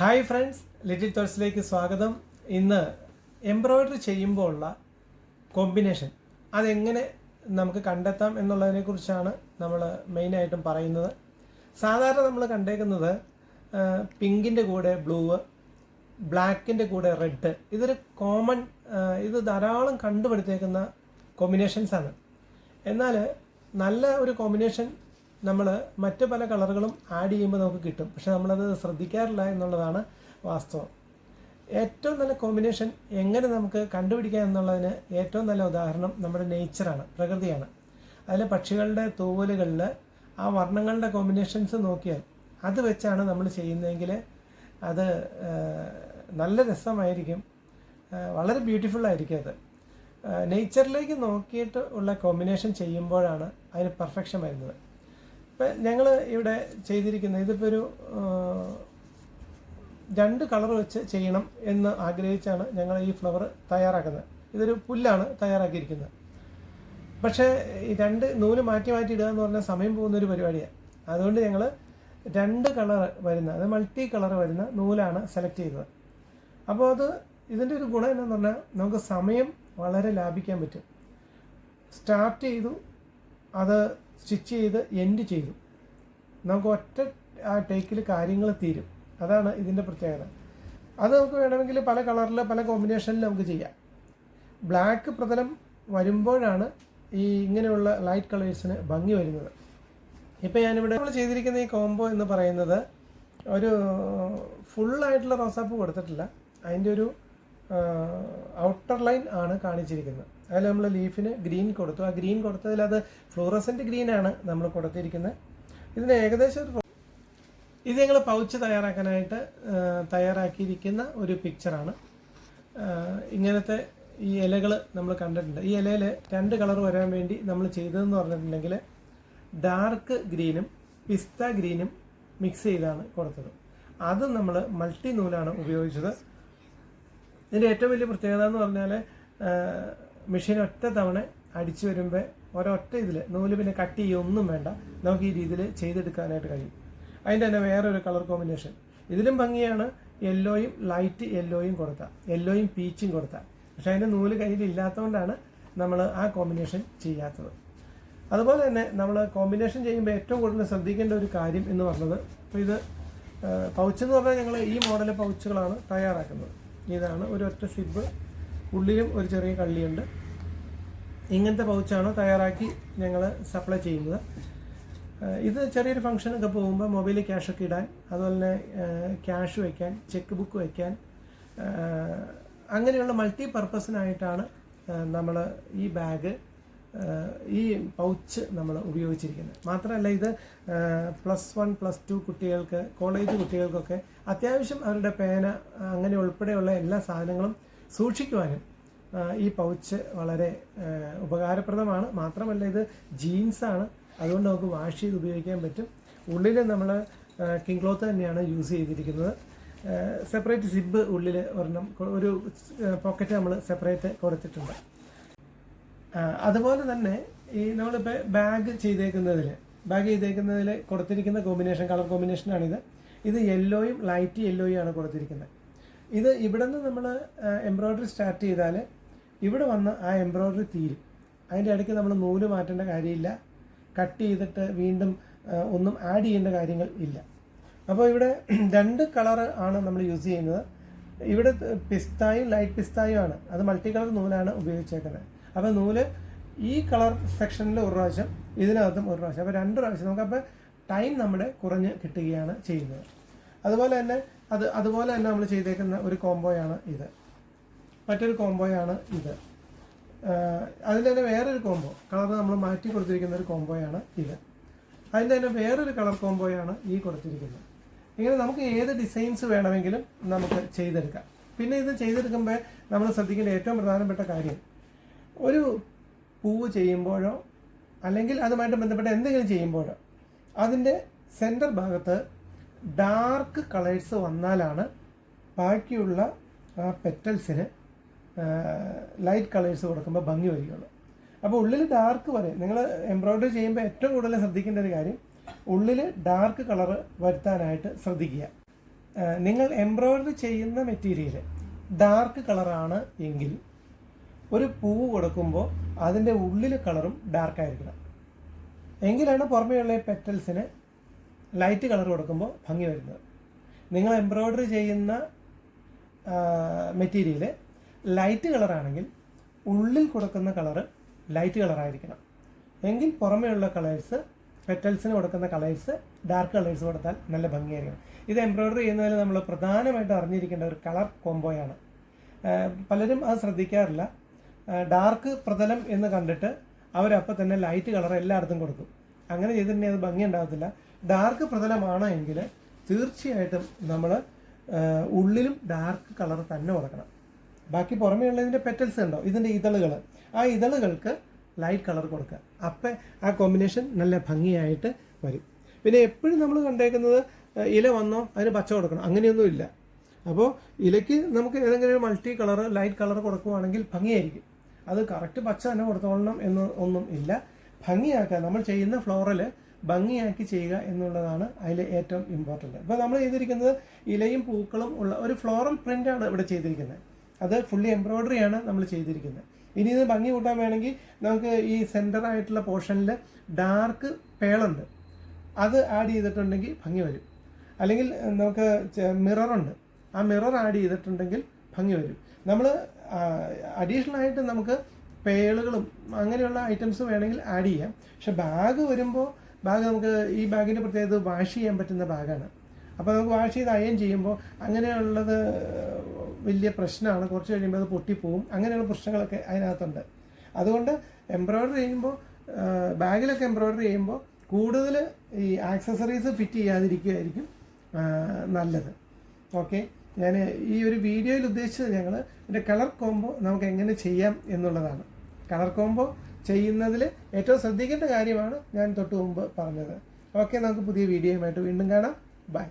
Hi friends little തോട്ട്സിലേക്ക് സ്വാഗതം. ഇന്ന് embroidery ചെയ്യുമ്പോൾ ഉള്ള കോമ്പിനേഷൻ അതെങ്ങനെ നമുക്ക് കണ്ടെത്താം എന്നുള്ളതിനെക്കുറിച്ചാണ് നമ്മൾ മെയിനായിട്ടും പറയുന്നത്. സാധാരണ നമ്മൾ കണ്ടേക്കുന്നത് പിങ്കിന്റെ കൂടെ ബ്ലൂ ബ്ലാക്കിന്റെ കൂടെ റെഡ് ഇതൊരു കോമൺ ഇത് ധാരാളം കണ്ടുപിടുത്തേക്കുന്ന കോമ്പിനേഷൻസാണ് എന്നാൽ നല്ല ഒരു കോമ്പിനേഷൻ നമ്മൾ മറ്റു പല കളറുകളും ആഡ് ചെയ്യുമ്പോൾ നമുക്ക് കിട്ടും. പക്ഷെ നമ്മളത് ശ്രദ്ധിക്കാറില്ല എന്നുള്ളതാണ് വാസ്തവം. ഏറ്റവും നല്ല കോമ്പിനേഷൻ എങ്ങനെ നമുക്ക് കണ്ടുപിടിക്കാം എന്നുള്ളതിന് ഏറ്റവും നല്ല ഉദാഹരണം നമ്മുടെ നേച്ചറാണ് പ്രകൃതിയാണ്. അതിലെ പക്ഷികളുടെ തൂവലുകളിൽ ആ വർണങ്ങളുടെ കോമ്പിനേഷൻസ് നോക്കിയാൽ അത് വെച്ചാണ് നമ്മൾ ചെയ്യുന്നതെങ്കിൽ അത് നല്ല രസമായിരിക്കും. വളരെ ബ്യൂട്ടിഫുൾ ആയിരിക്കും അത്. നേച്ചറിലേക്ക് നോക്കിയിട്ട് ഉള്ള കോമ്പിനേഷൻ ചെയ്യുമ്പോഴാണ് അതിന് പെർഫെക്ഷൻ വരുന്നത്. ഇപ്പം ഞങ്ങൾ ഇവിടെ ചെയ്തിരിക്കുന്നത് ഇതിപ്പോൾ ഒരു രണ്ട് കളർ വെച്ച് ചെയ്യണം എന്ന് ആഗ്രഹിച്ചാണ് ഞങ്ങൾ ഈ ഫ്ലവർ തയ്യാറാക്കുന്നത്. ഇതൊരു പുല്ലാണ് തയ്യാറാക്കിയിരിക്കുന്നത്. പക്ഷേ ഈ രണ്ട് നൂൽ മാറ്റി മാറ്റി ഇടുക എന്ന് പറഞ്ഞാൽ സമയം പോകുന്ന ഒരു പരിപാടിയാണ് അതുകൊണ്ട് ഞങ്ങൾ രണ്ട് കളർ വരുന്ന അത് മൾട്ടി കളർ വരുന്ന നൂലാണ് സെലക്ട് ചെയ്തത്. അപ്പോൾ അത് ഇതിന്റെ ഒരു ഗുണം എന്നു പറഞ്ഞാൽ നമുക്ക് സമയം വളരെ ലാഭിക്കാൻ പറ്റും. സ്റ്റാർട്ട് ചെയ്തു അത് സ്റ്റിച്ച് ചെയ്ത് എൻഡ് ചെയ്തു. നമുക്ക് ഒറ്റ ആ ടേക്കിൽ കാര്യങ്ങൾ തീരും. അതാണ് ഇതിന്റെ പ്രത്യേകത. അത് നമുക്ക് വേണമെങ്കിൽ പല കളറിൽ പല കോമ്പിനേഷനിൽ നമുക്ക് ചെയ്യാം. ബ്ലാക്ക് പ്രതലം വരുമ്പോഴാണ് ഈ ഇങ്ങനെയുള്ള ലൈറ്റ് കളേഴ്സിന് ഭംഗി വരുന്നത്. ഇപ്പോൾ ഞാനിവിടെ നമ്മൾ ചെയ്തിരിക്കുന്ന ഈ കോംബോ എന്ന് പറയുന്നത് ഒരു ഫുള്ളായിട്ടുള്ള റോസാപ്പ് കൊടുത്തിട്ടില്ല. അതിന്റെ ഒരു ഔട്ടർ ലൈൻ ആണ് കാണിച്ചിരിക്കുന്നത്. അതിൽ നമ്മൾ ലീഫിന് ഗ്രീൻ കൊടുത്തു. ആ ഗ്രീൻ കൊടുത്തതിൽ അത് ഫ്ലൂറസെന്റ് ആണ് നമ്മൾ കൊടുത്തിരിക്കുന്നത്. ഇതിന് ഏകദേശം ഒരു ഇത് ഞങ്ങൾ പൗച്ച് തയ്യാറാക്കാനായിട്ട് തയ്യാറാക്കിയിരിക്കുന്ന ഒരു പിക്ചറാണ് ഇങ്ങനത്തെ ഈ ഇലകൾ നമ്മൾ കണ്ടിട്ടുണ്ട്. ഈ ഇലയിൽ രണ്ട് കളർ വരാൻ വേണ്ടി നമ്മൾ ചെയ്തതെന്ന് പറഞ്ഞിട്ടുണ്ടെങ്കിൽ ഡാർക്ക് ഗ്രീനും പിസ്ത ഗ്രീനും മിക്സ് ചെയ്താണ് കൊടുത്തത്. അത് നമ്മൾ മൾട്ടി നൂലാണ് ഉപയോഗിച്ചത്. ഇതിന്റെ ഏറ്റവും വലിയ പ്രത്യേകത എന്ന് പറഞ്ഞാൽ മെഷീൻ ഒറ്റ തവണ അടിച്ചു വരുമ്പോൾ ഒരൊറ്റ ഇതിൽ നൂൽ പിന്നെ കട്ട് ചെയ്യൊന്നും വേണ്ട. നമുക്ക് ഈ രീതിയിൽ ചെയ്തെടുക്കാനായിട്ട് കഴിയും. അതിന്റെ തന്നെ വേറൊരു കളർ കോമ്പിനേഷൻ. ഇതിലും ഭംഗിയാണ് യെല്ലോയും ലൈറ്റ് യെല്ലോയും കൊടുത്താൽ യെല്ലോയും പീച്ചും കൊടുത്താൽ പക്ഷേ അതിന്റെ നൂൽ കയ്യിൽ ഇല്ലാത്തതുകൊണ്ടാണ് നമ്മൾ ആ കോമ്പിനേഷൻ ചെയ്യാത്തത്. അതുപോലെ തന്നെ നമ്മൾ കോമ്പിനേഷൻ ചെയ്യുമ്പോൾ ഏറ്റവും കൂടുതൽ ശ്രദ്ധിക്കേണ്ട ഒരു കാര്യം എന്ന് പറഞ്ഞത് അപ്പോൾ ഇത് പൗച്ച് എന്ന് പറഞ്ഞാൽ ഞങ്ങൾ ഈ മോഡൽ പൗച്ചുകളാണ് തയ്യാറാക്കുന്നത്. ഇതാണ് ഒരു ഒറ്റ സിബ് ഉള്ളിലും ഒരു ചെറിയ കള്ളിയുണ്ട്. ഇങ്ങനത്തെ പൗച്ചാണ് തയ്യാറാക്കി ഞങ്ങൾ സപ്ലൈ ചെയ്യുന്നത്. ഇത് ചെറിയൊരു ഫംഗ്ഷനൊക്കെ പോകുമ്പോൾ മൊബൈലിൽ ക്യാഷൊക്കെ ഇടാൻ അതുപോലെ തന്നെ ക്യാഷ് വയ്ക്കാൻ ചെക്ക് ബുക്ക് വയ്ക്കാൻ അങ്ങനെയുള്ള മൾട്ടി പർപ്പസിനായിട്ടാണ് നമ്മൾ ഈ ബാഗ് ഈ പൗച്ച് നമ്മൾ ഉപയോഗിച്ചിരിക്കുന്നത്. മാത്രമല്ല ഇത് പ്ലസ് വൺ പ്ലസ് ടു കുട്ടികൾക്ക് കോളേജ് കുട്ടികൾക്കൊക്കെ അത്യാവശ്യം അവരുടെ പേന അങ്ങനെ ഉൾപ്പെടെയുള്ള എല്ലാ സാധനങ്ങളും സൂക്ഷിക്കുവാനും ഈ പൗച്ച് വളരെ ഉപകാരപ്രദമാണ്. മാത്രമല്ല ഇത് ജീൻസാണ് അതുകൊണ്ട് നമുക്ക് വാഷ് ചെയ്ത് ഉപയോഗിക്കാൻ പറ്റും. ഉള്ളിൽ നമ്മൾ കിങ് ക്ലോത്ത് തന്നെയാണ് യൂസ് ചെയ്തിരിക്കുന്നത്. സെപ്പറേറ്റ് സിബ് ഉള്ളിൽ ഒരെണ്ണം ഒരു പോക്കറ്റ് നമ്മൾ സെപ്പറേറ്റ് കൊടുത്തിട്ടുണ്ട്. അതുപോലെ തന്നെ ഈ നമ്മളിപ്പോൾ ബാഗ് ചെയ്തേക്കുന്നതിൽ ബാഗ് ചെയ്തേക്കുന്നതിൽ കൊടുത്തിരിക്കുന്ന കോമ്പിനേഷൻ കളർ കോമ്പിനേഷനാണിത്. ഇത് യെല്ലോയും ലൈറ്റ് യെല്ലോയും ആണ് കൊടുത്തിരിക്കുന്നത്. ഇത് ഇവിടെ നിന്ന് നമ്മൾ എംബ്രോയ്ഡറി സ്റ്റാർട്ട് ചെയ്താൽ ഇവിടെ വന്ന് ആ എംബ്രോയ്ഡറി തീരും. അതിന്റെ ഇടയ്ക്ക് നമ്മൾ നൂൽ മാറ്റേണ്ട കാര്യമില്ല. കട്ട് ചെയ്തിട്ട് വീണ്ടും ഒന്നും ആഡ് ചെയ്യേണ്ട കാര്യങ്ങൾ ഇല്ല. അപ്പോൾ ഇവിടെ രണ്ട് കളർ ആണ് നമ്മൾ യൂസ് ചെയ്യുന്നത്. ഇവിടെ പിസ്തായും ലൈറ്റ് പിസ്തായും ആണ്. അത് മൾട്ടി കളർ നൂലാണ് ഉപയോഗിച്ചേക്കുന്നത്. അപ്പോൾ നൂൽ ഈ കളർ സെക്ഷനിൽ ഒരു പ്രാവശ്യം ഇതിനകത്തും ഒരു പ്രാവശ്യം. അപ്പോൾ രണ്ട് പ്രാവശ്യം. നമുക്കപ്പോൾ ടൈം നമ്മുടെ കുറഞ്ഞ് കിട്ടുകയാണ് ചെയ്യുന്നത്. അതുപോലെ തന്നെ അത് അതുപോലെ തന്നെ നമ്മൾ ചെയ്തേക്കുന്ന ഒരു കോംബോയാണ് ഇത്. മറ്റൊരു കോംബോയാണ് ഇത്. അതിന്റെ തന്നെ വേറൊരു കോംബോ. കളർ നമ്മൾ മാറ്റി കൊടുത്തിരിക്കുന്ന ഒരു കോംബോയാണ് ഇത്. അതിന്റെ തന്നെ വേറൊരു കളർ കോംബോയാണ് ഈ കൊടുത്തിരിക്കുന്നത്. ഇങ്ങനെ നമുക്ക് ഏത് ഡിസൈൻസ് വേണമെങ്കിലും നമുക്ക് ചെയ്തെടുക്കാം. പിന്നെ ഇത് ചെയ്തെടുക്കുമ്പോൾ നമ്മൾ ശ്രദ്ധിക്കേണ്ട ഏറ്റവും പ്രധാനപ്പെട്ട കാര്യം ഒരു പൂവ് ചെയ്യുമ്പോഴോ അല്ലെങ്കിൽ അതുമായിട്ട് ബന്ധപ്പെട്ട എന്തെങ്കിലും ചെയ്യുമ്പോഴോ അതിന്റെ സെന്റർ ഭാഗത്ത് ഡാർക്ക് കളേഴ്സ് വന്നാലാണ് ബാക്കിയുള്ള ആ പെറ്റൽസിന് ലൈറ്റ് കളേഴ്സ് കൊടുക്കുമ്പോൾ ഭംഗി വരികയുള്ളൂ. അപ്പോൾ ഉള്ളിൽ ഡാർക്ക് വരെ നിങ്ങൾ എംബ്രോയിഡറി ചെയ്യുമ്പോൾ ഏറ്റവും കൂടുതൽ ശ്രദ്ധിക്കേണ്ട ഒരു കാര്യം ഉള്ളിൽ ഡാർക്ക് കളർ വരുത്താനായിട്ട് ശ്രദ്ധിക്കുക. നിങ്ങൾ എംബ്രോയിഡറി ചെയ്യുന്ന മെറ്റീരിയൽ ഡാർക്ക് കളറാണ് എങ്കിൽ ഒരു പൂവ് കൊടുക്കുമ്പോൾ അതിന്റെ ഉള്ളിലെ കളറും ഡാർക്കായിരിക്കണം എങ്കിലാണ് പുറമേയുള്ള പെറ്റൽസിന് ലൈറ്റ് കളർ കൊടുക്കുമ്പോൾ ഭംഗി വരുന്നത്. നിങ്ങൾ എംബ്രോയ്ഡറി ചെയ്യുന്ന മെറ്റീരിയൽ ലൈറ്റ് കളറാണെങ്കിൽ ഉള്ളിൽ കൊടുക്കുന്ന കളറ് ലൈറ്റ് കളറായിരിക്കണം. എങ്കിൽ പുറമേയുള്ള കളേഴ്സ് പെറ്റൽസിന് കൊടുക്കുന്ന കളേഴ്സ് ഡാർക്ക് കളേഴ്സ് കൊടുത്താൽ നല്ല ഭംഗിയായിരിക്കണം ഇത് എംബ്രോയ്ഡറി ചെയ്യുന്നതിൽ നമ്മൾ പ്രധാനമായിട്ട് അറിഞ്ഞിരിക്കേണ്ട ഒരു കളർ കോംബോയാണ്. പലരും അത് ശ്രദ്ധിക്കാറില്ല. ഡാർക്ക് പ്രതലം എന്ന് കണ്ടിട്ട് അവരപ്പോൾ തന്നെ ലൈറ്റ് കളർ എല്ലായിടത്തും കൊടുക്കും. അങ്ങനെ ചെയ്തിട്ടുണ്ടെങ്കിൽ അത് ഭംഗി ഉണ്ടാകത്തില്ല ഡാർക്ക് പ്രതലമാണ് എങ്കിൽ തീർച്ചയായിട്ടും നമ്മൾ ഉള്ളിലും ഡാർക്ക് കളർ തന്നെ കൊടുക്കണം ബാക്കി പുറമേ ഉള്ളതിന്റെ പെറ്റൽസ് ഉണ്ടോ ഇതിന്റെ ഇതളുകൾ ആ ഇതളുകൾക്ക് ലൈറ്റ് കളർ കൊടുക്കുക. അപ്പം ആ കോമ്പിനേഷൻ നല്ല ഭംഗിയായിട്ട് വരും. പിന്നെ എപ്പോഴും നമ്മൾ കണ്ടേക്കുന്നത് ഇല വന്നോ അതിന് പച്ച കൊടുക്കണം. അങ്ങനെയൊന്നും ഇല്ല. അപ്പോൾ ഇലയ്ക്ക് നമുക്ക് ഏതെങ്കിലും ഒരു മൾട്ടി കളർ ലൈറ്റ് കളർ കൊടുക്കുവാണെങ്കിൽ ഭംഗിയായിരിക്കും. അത് കറക്റ്റ് പച്ച തന്നെ കൊടുത്തോളണം എന്ന് ഒന്നും ഇല്ല. ഭംഗിയാക്കുക നമ്മൾ ചെയ്യുന്ന ഫ്ലോറൽ ഭംഗിയാക്കി ചെയ്യുക എന്നുള്ളതാണ് അതിലെ ഏറ്റവും ഇമ്പോർട്ടന്റ് ഇപ്പോൾ നമ്മൾ ചെയ്തിരിക്കുന്നത് ഇലയും പൂക്കളും ഉള്ള ഒരു ഫ്ലോറൽ പ്രിന്റാണ് ഇവിടെ ചെയ്തിരിക്കുന്നത്. അത് ഫുള്ളി എംബ്രോയ്ഡറി ആണ് നമ്മൾ ചെയ്തിരിക്കുന്നത്. ഇനി ഇത് ഭംഗി കൂട്ടാൻ വേണമെങ്കിൽ നമുക്ക് ഈ സെന്റർ ആയിട്ടുള്ള പോർഷനിൽ ഡാർക്ക് പേളുണ്ട്. അത് ആഡ് ചെയ്തിട്ടുണ്ടെങ്കിൽ ഭംഗി വരും. അല്ലെങ്കിൽ നമുക്ക് മിററുണ്ട് ആ മിറർ ആഡ് ചെയ്തിട്ടുണ്ടെങ്കിൽ ഭംഗി വരും. നമ്മൾ അഡീഷണൽ ആയിട്ട് നമുക്ക് പേളുകളും അങ്ങനെയുള്ള ഐറ്റംസ് വേണമെങ്കിൽ ആഡ് ചെയ്യാം. പക്ഷെ ബാഗ് വരുമ്പോൾ ബാഗ് നമുക്ക് ഈ ബാഗിന്റെ പ്രത്യേകത വാഷ് ചെയ്യാൻ പറ്റുന്ന ബാഗാണ്. അപ്പോൾ നമുക്ക് വാഷ് ചെയ്ത് അയൺ ചെയ്യുമ്പോൾ അങ്ങനെയുള്ളത് വലിയ പ്രശ്നമാണ്. കുറച്ച് കഴിയുമ്പോൾ അത് പൊട്ടിപ്പോവും. അങ്ങനെയുള്ള പ്രശ്നങ്ങളൊക്കെ അതിനകത്തുണ്ട്. അതുകൊണ്ട് എംബ്രോയിഡറി ചെയ്യുമ്പോൾ ബാഗിലൊക്കെ എംബ്രോയിഡറി ചെയ്യുമ്പോൾ കൂടുതൽ ഈ ആക്സസറീസ് ഫിറ്റ് ചെയ്യാതിരിക്കുകയായിരിക്കും നല്ലത്. ഓക്കെ? ഞാൻ ഈ ഒരു വീഡിയോയിൽ ഉദ്ദേശിച്ചത് ഞങ്ങൾ ഇതിന്റെ കളർ കോംബോ നമുക്ക് എങ്ങനെ ചെയ്യാം എന്നുള്ളതാണ്. കളർ കോംബോ ചെയ്യുന്നതിൽ ഏറ്റവും ശ്രദ്ധിക്കേണ്ട കാര്യമാണ് ഞാൻ തൊട്ട് മുമ്പ് പറഞ്ഞത്. ഓക്കെ നമുക്ക് പുതിയ വീഡിയോയുമായിട്ട് വീണ്ടും കാണാം. ബൈ.